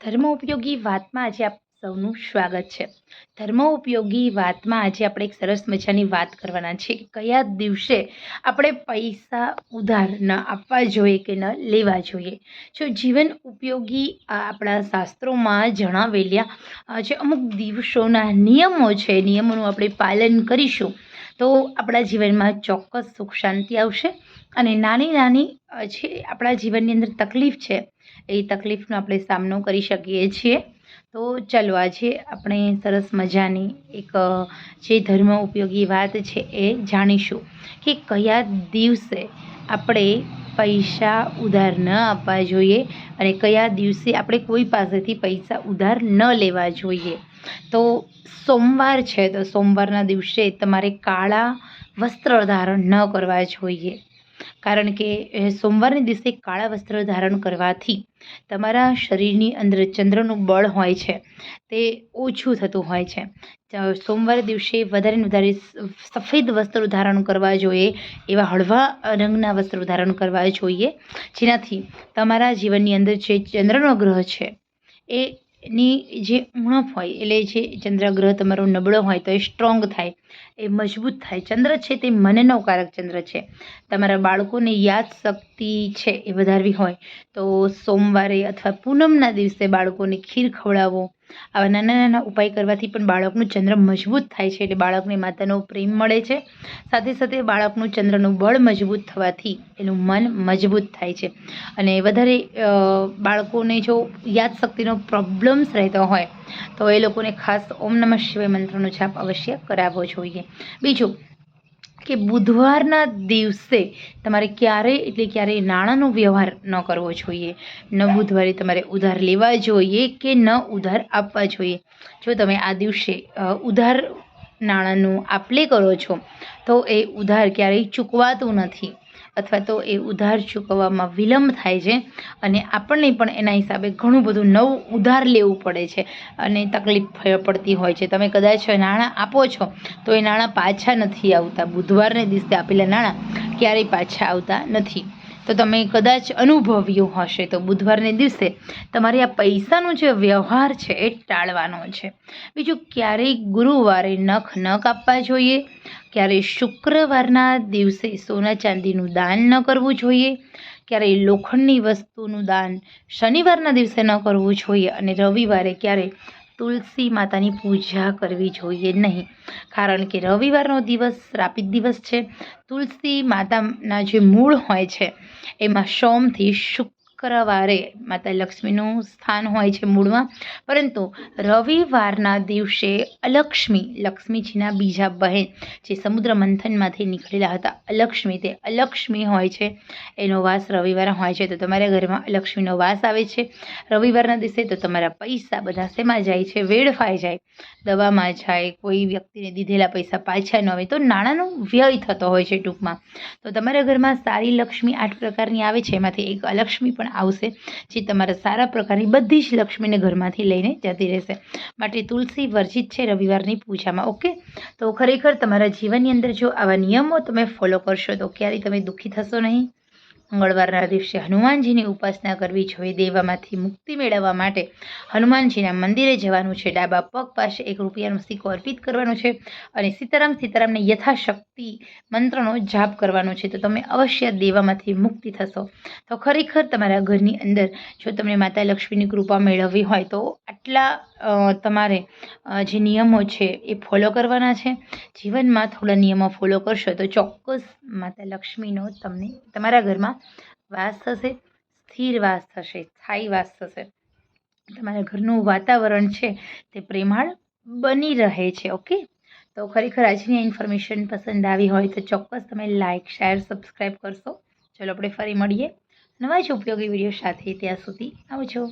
ધર્મ ઉપયોગી વાતમાં આજે આપ સૌનું સ્વાગત છે. ધર્મ ઉપયોગી વાતમાં આજે આપણે એક સરસ મજાની વાત કરવાના છે કયા દિવસે આપણે પૈસા ઉધાર ન આપવા જોઈએ કે ન લેવા જોઈએ. જો જીવન ઉપયોગી આપણા શાસ્ત્રોમાં જણાવેલા, જે અમુક દિવસોના નિયમો છે, નિયમોનું આપણે પાલન કરીશું તો આપણા જીવનમાં ચોક્કસ સુખ શાંતિ આવશે અને નાની નાની જે આપણા જીવનની અંદર તકલીફ છે, એ તકલીફનો આપણે સામનો કરી શકીએ છીએ. તો ચાલો આજે આપણે સરસ મજાની એક જે ધર્મ ઉપયોગી વાત છે એ જાણીશું કે કયા દિવસે આપણે પૈસા ઉધાર ન આપવા જોઈએ અને કયા દિવસે આપણે કોઈ પાસેથી પૈસા ઉધાર ન લેવા જોઈએ. તો સોમવાર છે, તો સોમવારના દિવસે તમારે કાળા વસ્ત્ર ધારણ ન કરવા જોઈએ. કારણ કે સોમવારના દિવસે કાળા વસ્ત્ર ધારણ કરવાથી તમારા શરીરની અંદર ચંદ્રનું બળ હોય છે. તે ઓછું થતું હોય છે. સોમવાર દિવસે વધારે વધારે સફેદ વસ્ત્રો ધારણ કરવા જોઈએ, એવા હળવા રંગના વસ્ત્રો ધારણ કરવા જોઈએ. જેનાથી તમારા જીવનની અંદર જે ચંદ્રનો ગ્રહ છે, એ ની જે ઉણપ હોય, એટલે જે ચંદ્રગ્રહ તમારો નબળો હોય તો એ સ્ટ્રોંગ થાય, એ મજબૂત થાય. ચંદ્ર છે તે મનનો કારક ચંદ્ર છે. તમારા બાળકોને યાદ શક્તિ છે એ વધારવી હોય તો સોમવારે અથવા પૂનમના દિવસે બાળકોને ખીર ખવડાવો આવા નાના નાના ઉપાય કરવાથી પણ બાળકનું ચંદ્ર મજબૂત થાય છે એટલે બાળકને માતાનો પ્રેમ મળે છે. સાથે સાથે બાળકનું ચંદ્રનું બળ મજબૂત થવાથી એનું મન મજબૂત થાય છે. અને વધારે બાળકોને જો યાદશક્તિનો પ્રોબ્લેમ્સ રહેતો હોય, તો એ લોકોને ખાસ ઓમ નમઃ શિવાય મંત્રનો જાપ અવશ્ય કરાવવો જોઈએ. બીજું કે બુધવારના દિવસે તમારે ક્યારેય એટલે ક્યારેય નાણાંનો વ્યવહાર ન કરવો જોઈએ? ન બુધવારે તમારે ઉધાર લેવા જોઈએ કે ન ઉધાર આપવા જોઈએ? જો તમે આ દિવસે ઉધાર નાણાંનું આપલે કરો છો, તો એ ઉધાર ક્યારેય ચૂકવાતું નથી. અથવા તો એ ઉધાર ચૂકવવામાં વિલંબ થાય છે અને આપણને પણ એના હિસાબે ઘણું બધું નવું ઉધાર લેવું પડે છે અને તકલીફ પડતી હોય છે. તમે કદાચ નાણાં આપો છો તો એ નાણાં પાછા નથી આવતા. બુધવારને દિવસે આપેલા નાણાં ક્યારેય પાછા આવતા નથી. તો તમે કદાચ અનુભવ્યું હશે. તો બુધવારને દિવસે તમારે આ પૈસાનો જે વ્યવહાર છે એ ટાળવાનો છે. બીજું, ક્યારેય ગુરુવારે નખ ન કાપવા જોઈએ. ક્યારેય શુક્રવારના દિવસે સોના ચાંદીનું દાન ન કરવું જોઈએ. ક્યારેય લોખંડની વસ્તુનું દાન શનિવારના દિવસે ન કરવું જોઈએ અને રવિવારે ક્યારેય તુલસી માતાની પૂજા કરવી જોઈએ નહીં. કારણ કે રવિવારનો દિવસ શ્રાપિત દિવસ છે. તુલસી માતાના જે મૂળ હોય છે, એમાં સોમથી શુક્રવારે માતા લક્ષ્મીનું સ્થાન હોય છે મૂળમાં. પરંતુ રવિવારના દિવસે અલક્ષ્મી, લક્ષ્મીજીના બીજા બહેન જે સમુદ્ર મંથનમાંથી નીકળેલા હતા, અલક્ષ્મી તે અલક્ષ્મી હોય છે. એનો વાસ રવિવારે હોય છે. તો તમારા ઘરમાં અલક્ષ્મીનો વાસ આવે છે. રવિવારના દિવસે તો તમારા પૈસા બધા શેમાં જાય છે? વેડફાઈ જાય. દવામાં જાય. કોઈ વ્યક્તિને દીધેલા પૈસા પાછા ન આવે. તો નાણાંનો વ્યય થતો હોય છે ટૂંકમાં. તો તમારા ઘરમાં સારી લક્ષ્મી આઠ પ્રકારની આવે છે. એમાંથી એક અલક્ષ્મી પણ આવશે, જે તમારા સારા પ્રકારની બધી જ લક્ષ્મીને ઘરમાંથી લઈને જતી રહેશે. માટે તુલસી વર્જિત છે રવિવારની પૂજામાં, ઓકે? તો ખરેખર તમારા જીવનની અંદર જો આવા નિયમો તમે ફોલો કરશો, તો ક્યારેય તમે દુઃખી થશો નહીં. મંગળવારના દિવસે હનુમાનજીની ઉપાસના કરવી જોઈએ દેવામાંથી મુક્તિ મેળવવા માટે હનુમાનજીના મંદિરે જવાનું છે. ડાબા પગ પાસે એક રૂપિયાનો સિક્કો અર્પિત કરવાનો છે અને સીતારામ સીતારામને યથાશક્તિ મંત્રનો જાપ કરવાનો છે. તો તમે અવશ્ય દેવામાંથી મુક્તિ થશો. તો ખરેખર તમારા ઘરની અંદર જો તમને માતા લક્ષ્મીની કૃપા મેળવવી હોય તો આટલા તમારે જે નિયમો છે એ ફોલો કરવાના છે. જીવનમાં થોડા નિયમો ફોલો કરશો તો ચોક્કસ માતા લક્ષ્મીનો તમને, તમારા ઘરમાં વાસ થશે, સ્થિર વાસ થશે, સ્થાયી વાસ થશે. તમારા ઘરનું વાતાવરણ છે તે પ્રેમાળ બની રહે છે, ઓકે? તો ખરેખર આજની ઇન્ફોર્મેશન પસંદ આવી હોય તો ચોક્કસ તમે લાઇક શેર સબસ્ક્રાઈબ કરશો. ચલો આપણે ફરી મળીએ. નવા જ ઉપયોગી વીડિયો સાથે ત્યાં સુધી આવજો.